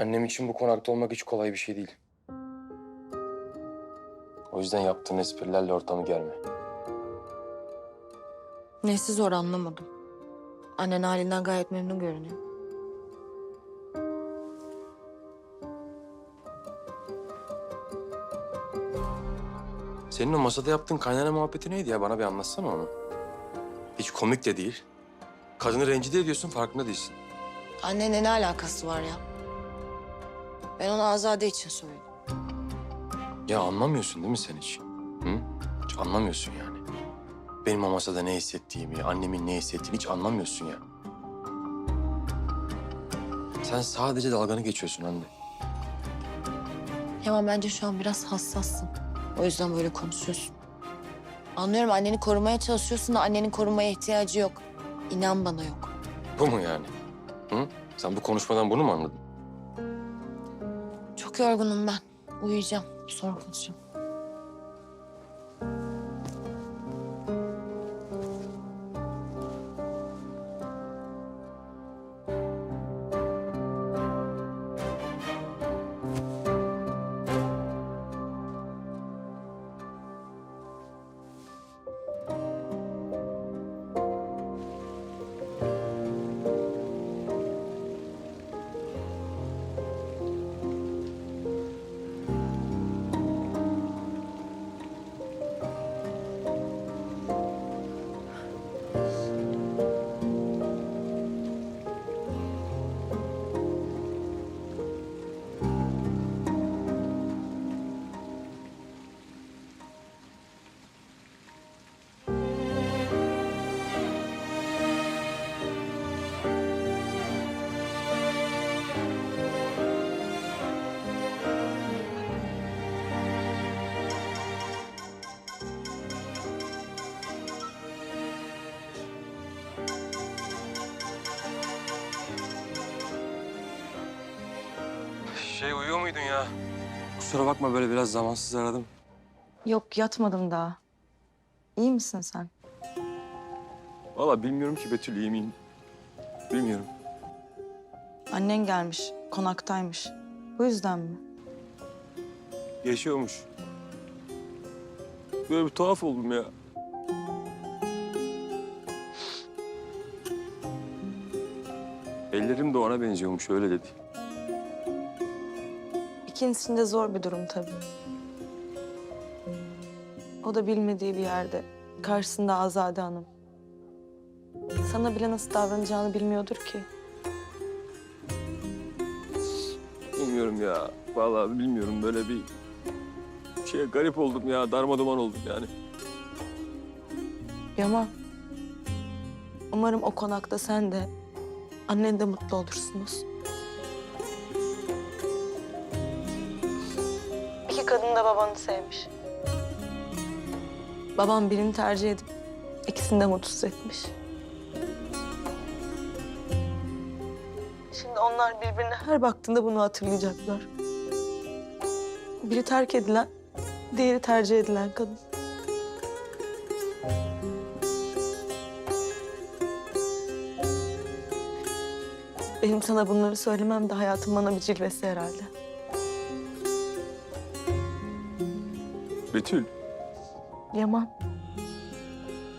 Annem için bu konakta olmak hiç kolay bir şey değil. O yüzden yaptığın esprilerle ortamı germe. Nesi zor anlamadım. Annen halinden gayet memnun görünüyor. Senin o masada yaptığın kaynana muhabbeti neydi ya? Bana bir anlatsana onu. Hiç komik de değil. Kadını rencide ediyorsun farkında değilsin. Annenle ne alakası var ya? Ben onu Azade için söyledim. Ya anlamıyorsun değil mi sen hiç? Hı? Hiç anlamıyorsun yani. Benim o masada ne hissettiğimi, annemin ne hissettiğini hiç anlamıyorsun ya. Sen sadece dalganı geçiyorsun anne. Yaman bence şu an biraz hassassın. O yüzden böyle konuşuyorsun. Anlıyorum anneni korumaya çalışıyorsun da annenin korumaya ihtiyacı yok. İnan bana yok. Bu mu yani? Hı? Sen bu konuşmadan bunu mu anladın? Yorgunum ben. Uyuyacağım. Sonra konuşacağım. Şey uyuyor muydun ya? Kusura bakma böyle biraz zamansız aradım. Yok yatmadım daha. İyi misin sen? Vallahi bilmiyorum ki Betül iyi miyim? Bilmiyorum. Annen gelmiş, konaktaymış. Bu yüzden mi? Yaşıyormuş. Böyle bir tuhaf oldum ya. Ellerim de ona benziyormuş öyle dedi. De zor bir durum tabii. O da bilmediği bir yerde. Karşısında Azade Hanım. Sana bile nasıl davranacağını bilmiyordur ki. Bilmiyorum ya. Vallahi bilmiyorum böyle bir şeye garip oldum ya. Darmaduman oldum yani. Yaman. Umarım o konakta sen de, annen de mutlu olursunuz. İki kadın da babanı sevmiş. Babam birini tercih edip ikisini de mutsuz etmiş. Şimdi onlar birbirine her baktığında bunu hatırlayacaklar. Biri terk edilen, diğeri tercih edilen kadın. Benim sana bunları söylemem de hayatım bana bir cilvesi herhalde. Betül. Yaman.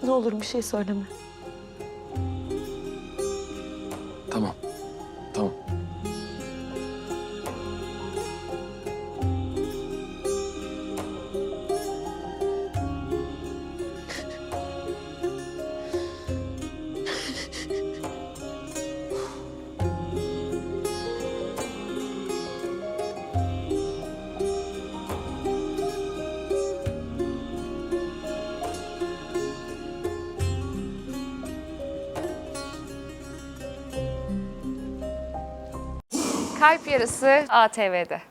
Ne olur bir şey söyleme. Tamam. Kalp Yarısı ATV'de.